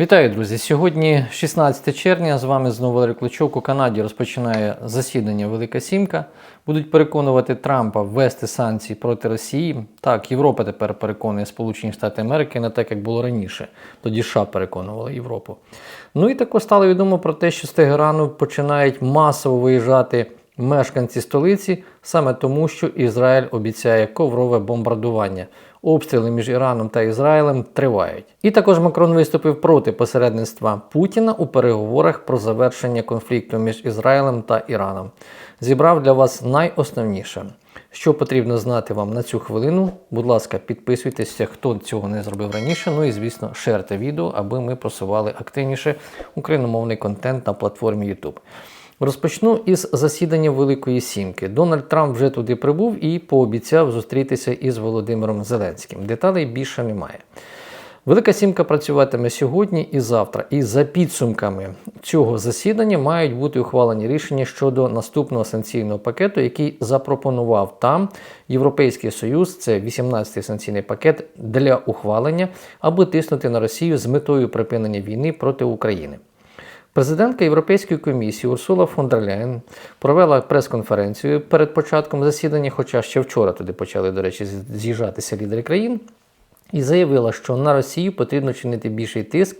Вітаю, друзі! Сьогодні 16 червня. З вами знову Валерій Кличок. У Канаді розпочинає засідання Велика Сімка. Будуть переконувати Трампа ввести санкції проти Росії. Так, Європа тепер переконує Сполучені Штати Америки не так, як було раніше. Тоді США переконували Європу. Ну і також стало відомо про те, що з Тегерану починають масово виїжджати мешканці столиці, саме тому, що Ізраїль обіцяє коврове бомбардування. Обстріли між Іраном та Ізраїлем тривають. І також Макрон виступив проти посередництва Путіна у переговорах про завершення конфлікту між Ізраїлем та Іраном. Зібрав для вас найосновніше. Що потрібно знати вам на цю хвилину? Будь ласка, підписуйтеся, хто цього не зробив раніше. Ну і звісно, шерте відео, аби ми просували активніше україномовний контент на платформі YouTube. Розпочну із засідання Великої Сімки. Дональд Трамп вже туди прибув і пообіцяв зустрітися із Володимиром Зеленським. Деталей більше немає. Велика Сімка працюватиме сьогодні і завтра. І за підсумками цього засідання мають бути ухвалені рішення щодо наступного санкційного пакету, який запропонував там Європейський Союз. Це 18-й санкційний пакет для ухвалення, аби тиснути на Росію з метою припинення війни проти України. Президентка Європейської комісії Урсула фон дер Ляєн провела прес-конференцію перед початком засідання, хоча ще вчора туди почали, до речі, з'їжджатися лідери країн, і заявила, що на Росію потрібно чинити більший тиск,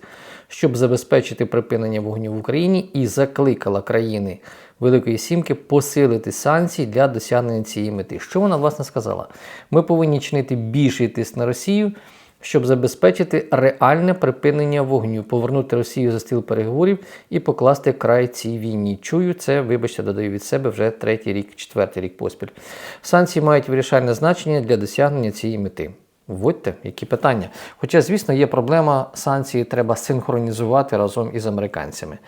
щоб забезпечити припинення вогню в Україні, і закликала країни Великої Сімки посилити санкції для досягнення цієї мети. Що вона власне сказала? Ми повинні чинити більший тиск на Росію щоб забезпечити реальне припинення вогню, повернути Росію за стіл переговорів і покласти край цій війні. Чую це, вибачте, додаю від себе вже третій рік, четвертий рік поспіль. Санкції мають вирішальне значення для досягнення цієї мети. Вводьте, які питання. Хоча, звісно, є проблема, санкції треба синхронізувати разом із американцями.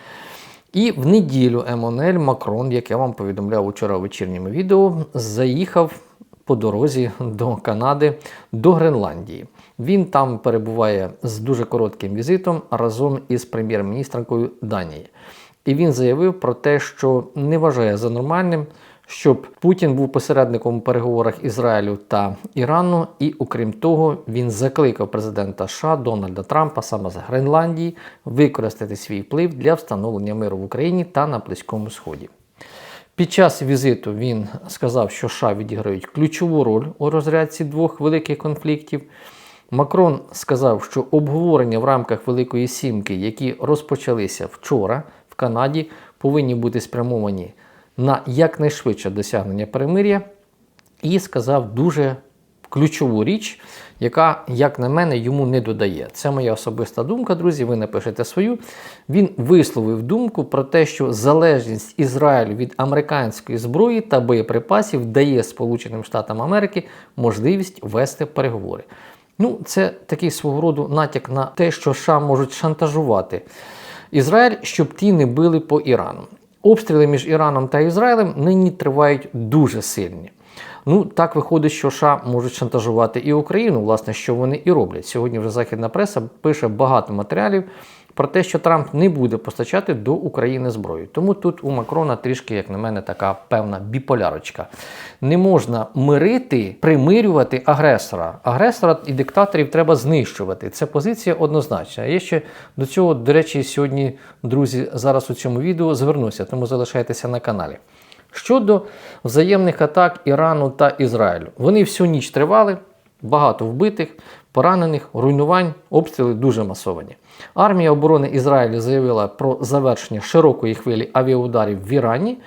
І в неділю Емонель Макрон, як я вам повідомляв учора у вечірньому відео, заїхав по дорозі до Канади, до Гренландії. Він там перебуває з дуже коротким візитом разом із прем'єр-міністркою Данії. І він заявив про те, що не вважає за нормальним, щоб Путін був посередником у переговорах Ізраїлю та Ірану. І, окрім того, він закликав президента США Дональда Трампа саме з Гренландії використати свій вплив для встановлення миру в Україні та на Близькому Сході. Під час візиту він сказав, що США відіграють ключову роль у розрядці двох великих конфліктів. Макрон сказав, що обговорення в рамках Великої Сімки, які розпочалися вчора в Канаді, повинні бути спрямовані на якнайшвидше досягнення перемир'я, і сказав дуже ключову річ, яка, як на мене, йому не додає. Це моя особиста думка, друзі. Ви напишете свою. Він висловив думку про те, що залежність Ізраїлю від американської зброї та боєприпасів дає Сполученим Штатам Америки можливість вести переговори. Ну, це такий свого роду натяк на те, що США можуть шантажувати Ізраїль, щоб ті не били по Ірану. Обстріли між Іраном та Ізраїлем нині тривають дуже сильні. Ну, так виходить, що США можуть шантажувати і Україну, власне, що вони і роблять. Сьогодні вже західна преса пише багато матеріалів про те, що Трамп не буде постачати до України зброю. Тому тут у Макрона трішки, як на мене, така певна біполярочка. Не можна мирити, примирювати агресора. Агресора і диктаторів треба знищувати. Це позиція однозначна. Я ще до цього, до речі, сьогодні, друзі, зараз у цьому відео звернуся, тому залишайтеся на каналі. Щодо взаємних атак Ірану та Ізраїлю, вони всю ніч тривали, багато вбитих, поранених, руйнувань, обстріли дуже масовані. Армія оборони Ізраїлю заявила про завершення широкої хвилі авіаударів в Ірані,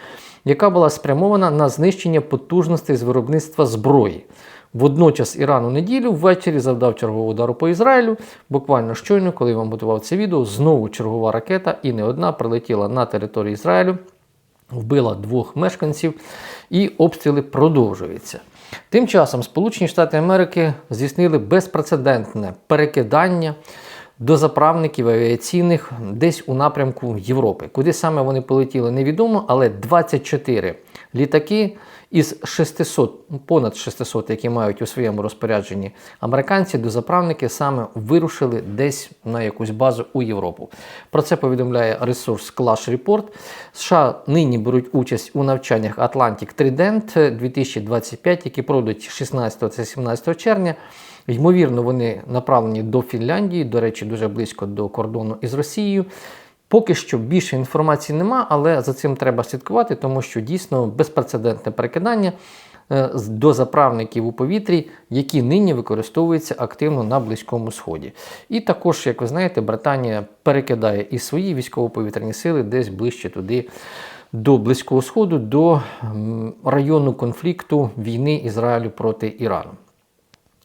яка була спрямована на знищення потужностей з виробництва зброї. Водночас Іран у неділю ввечері завдав чергового удару по Ізраїлю. Буквально щойно, коли вам готував це відео, знову чергова ракета і не одна прилетіла на територію Ізраїлю вбила двох мешканців, і обстріли продовжуються. Тим часом Сполучені Штати Америки здійснили безпрецедентне перекидання до заправників авіаційних десь у напрямку Європи. Куди саме вони полетіли, невідомо, але 24 літаки Із 600, ну, понад 600, які мають у своєму розпорядженні американці, дозаправники саме вирушили десь на якусь базу у Європу. Про це повідомляє ресурс Clash Report. США нині беруть участь у навчаннях Atlantic Trident 2025, які пройдуть 16 та 17 червня. Ймовірно, вони направлені до Фінляндії, до речі, дуже близько до кордону із Росією. Поки що більше інформації нема, але за цим треба слідкувати, тому що дійсно безпрецедентне перекидання е, до заправників у повітрі, які нині використовуються активно на Близькому Сході. І також, як ви знаєте, Британія перекидає і свої військово-повітряні сили десь ближче туди. До Близького Сходу, до району конфлікту війни Ізраїлю проти Ірану.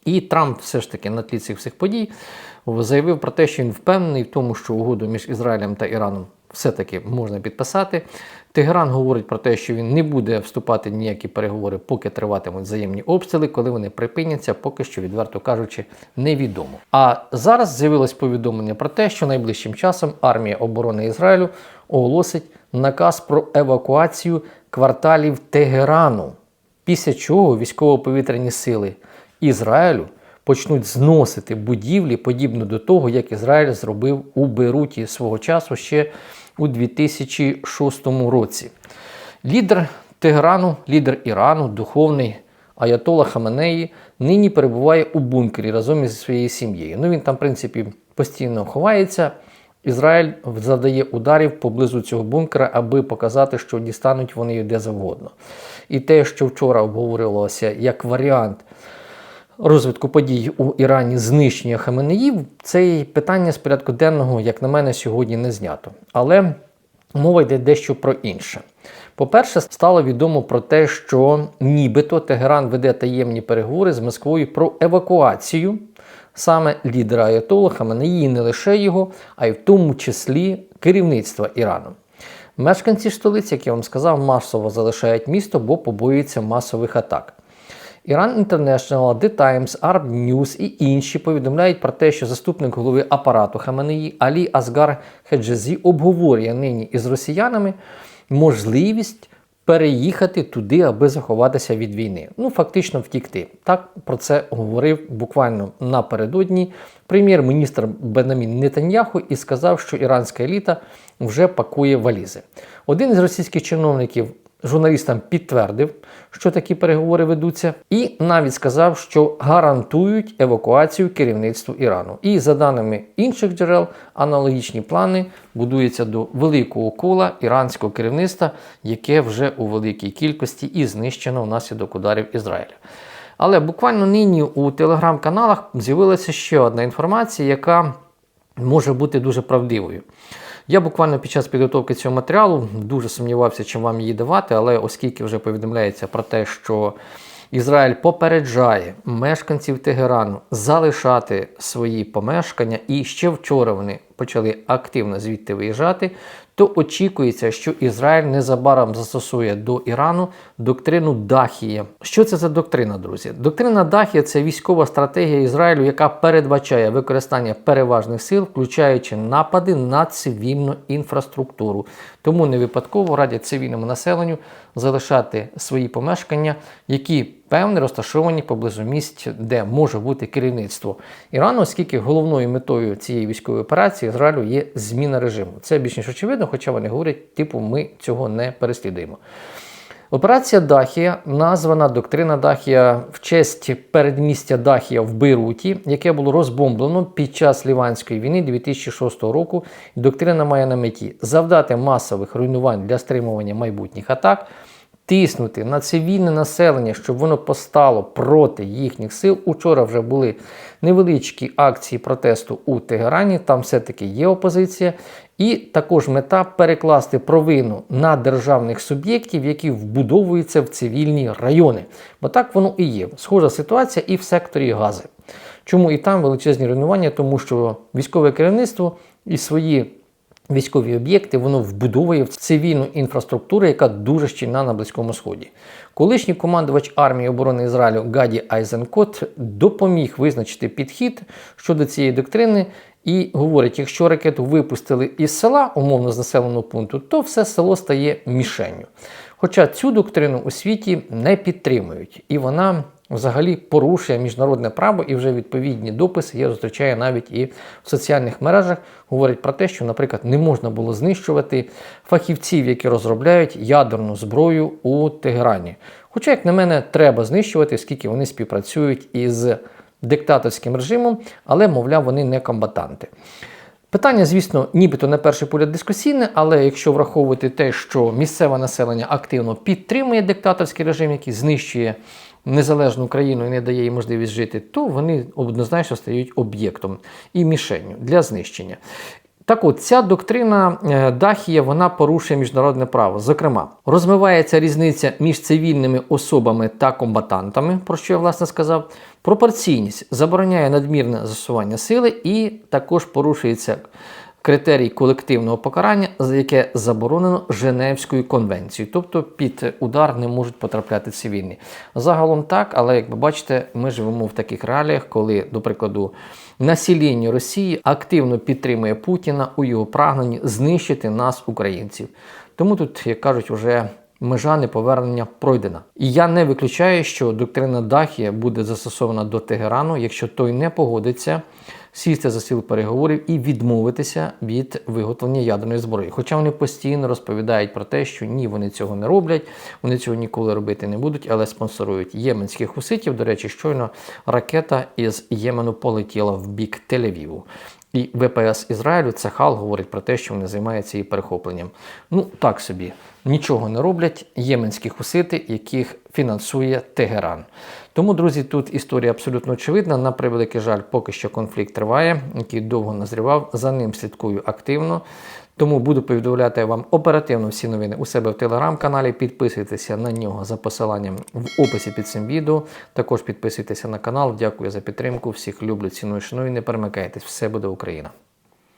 І Трамп все ж таки на тлі цих всіх подій заявив про те, що він впевнений в тому, що угоду між Ізраїлем та Іраном все-таки можна підписати. Тегеран говорить про те, що він не буде вступати в ніякі переговори, поки триватимуть взаємні обстріли. Коли вони припиняться, поки що, відверто кажучи, невідомо. А зараз з'явилось повідомлення про те, що найближчим часом армія оборони Ізраїлю оголосить наказ про евакуацію кварталів Тегерану, після чого військово-повітряні сили Ізраїлю почнуть зносити будівлі, подібно до того, як Ізраїль зробив у Бейруті свого часу ще у 2006 році. Лідер Тегерану, лідер Ірану, духовний Аятола Хаменеї, нині перебуває у бункері разом із своєю сім'єю. Ну він там, в принципі, постійно ховається. Ізраїль завдає ударів поблизу цього бункера, аби показати, що дістануть вони де завгодно. І те, що вчора обговорювалося як варіант розвитку подій у Ірані знищення Хаменеїв, це питання з порядку денного, як на мене, сьогодні не знято. Але мова йде дещо про інше. По-перше, стало відомо про те, що нібито Тегеран веде таємні переговори з Москвою про евакуацію саме лідера Аятола Хаменеї, не лише його, а й в тому числі керівництва Ірану. Мешканці столиці, як я вам сказав, масово залишають місто, бо побоюються масових атак. Iran International, The Times, Arab News і інші повідомляють про те, що заступник голови апарату Хаменеї Алі Азгар Хеджезі обговорює нині із росіянами можливість переїхати туди, аби заховатися від війни. Ну, фактично втікти. Так про це говорив буквально напередодні прем'єр-міністр Бенамін Нетаньяху і сказав, що іранська еліта вже пакує валізи. Один із російських чиновників журналістам підтвердив, що такі переговори ведуться, і навіть сказав, що гарантують евакуацію керівництву Ірану. І за даними інших джерел, аналогічні плани будуються до великого кола іранського керівництва, яке вже у великій кількості і знищено внаслідок ударів Ізраїля. Але буквально нині у телеграм-каналах з'явилася ще одна інформація, яка може бути дуже правдивою. Я буквально під час підготовки цього матеріалу дуже сумнівався, чим вам її давати, але оскільки вже повідомляється про те, що Ізраїль попереджає мешканців Тегерану залишати свої помешкання, і ще вчора вони почали активно звідти виїжджати, то очікується, що Ізраїль незабаром застосує до Ірану доктрину Дахія. Що це за доктрина, друзі? Доктрина Дахія це військова стратегія Ізраїлю, яка передбачає використання переважних сил, включаючи напади на цивільну інфраструктуру. Тому не випадково радять цивільному населенню залишати свої помешкання, які певне розташовані поблизу місць, де може бути керівництво Ірану, оскільки головною метою цієї військової операції Ізраїлю є зміна режиму. Це більш ніж очевидно, хоча вони говорять, типу, ми цього не переслідуємо. Операція Дахія названа доктрина Дахія в честь передмістя Дахія в Бейруті, яке було розбомблено під час Ліванської війни 2006 року. Доктрина має на меті завдати масових руйнувань для стримування майбутніх атак, тиснути на цивільне населення, щоб воно постало проти їхніх сил. Учора вже були невеличкі акції протесту у Тегерані, там все-таки є опозиція. І також мета перекласти провину на державних суб'єктів, які вбудовуються в цивільні райони. Бо так воно і є. Схожа ситуація і в секторі гази. Чому і там величезні руйнування? Тому що військове керівництво і свої військові об'єкти воно вбудовує в цивільну інфраструктуру, яка дуже щільна на Близькому Сході. Колишній командувач армії оборони Ізраїлю Гаді Айзенкот допоміг визначити підхід щодо цієї доктрини. І говорить, якщо ракету випустили із села, умовно з населеного пункту, то все село стає мішенню. Хоча цю доктрину у світі не підтримують, і вона взагалі порушує міжнародне право, і вже відповідні дописи я зустрічаю навіть і в соціальних мережах. Говорять про те, що, наприклад, не можна було знищувати фахівців, які розробляють ядерну зброю у Тегерані. Хоча, як на мене, треба знищувати, оскільки вони співпрацюють із диктаторським режимом, але, мовляв, вони не комбатанти. Питання, звісно, нібито на перший погляд дискусійне, але якщо враховувати те, що місцеве населення активно підтримує диктаторський режим, який знищує незалежну країну і не дає їй можливість жити, то вони однозначно стають об'єктом і мішенню для знищення. Так от, ця доктрина е, Дахія вона порушує міжнародне право. Зокрема, розмивається різниця між цивільними особами та комбатантами, про що я власне сказав. Пропорційність забороняє надмірне застосування сили, і також порушується критерій колективного покарання, за яке заборонено Женевською конвенцією, тобто під удар не можуть потрапляти цивільні. Загалом так, але як ви бачите, ми живемо в таких реаліях, коли, до прикладу, населення Росії активно підтримує Путіна у його прагненні знищити нас, українців. Тому тут, як кажуть, вже межа неповернення пройдена. І я не виключаю, що доктрина Дахія буде застосована до Тегерану, якщо той не погодиться сісти за стіл переговорів і відмовитися від виготовлення ядерної зброї. Хоча вони постійно розповідають про те, що ні, вони цього не роблять, вони цього ніколи робити не будуть, але спонсорують єменських хуситів. До речі, щойно ракета із Ємену полетіла в бік Тель-Авіву. І ВПС Ізраїлю Цехал говорить про те, що вони займаються її перехопленням. Ну так собі нічого не роблять єменські хусити, яких фінансує Тегеран. Тому, друзі, тут історія абсолютно очевидна. На превеликий жаль, поки що конфлікт триває, який довго назрівав. За ним слідкую активно. Тому буду повідомляти вам оперативно всі новини у себе в телеграм-каналі. Підписуйтеся на нього за посиланням в описі під цим відео. Також підписуйтеся на канал. Дякую за підтримку. Всіх люблю, ціную, шаную. Не перемикайтесь, все буде Україна.